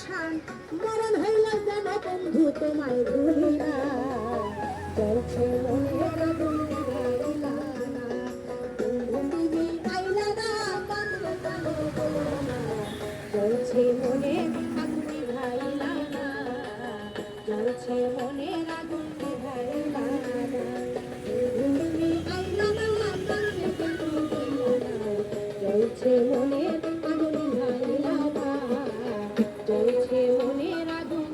শান। মরণ হইল যেন বন্ধু তোমায় ভুলি না চলছে মনের চলছে মনে আগুন জ্বলছে মনের আগুন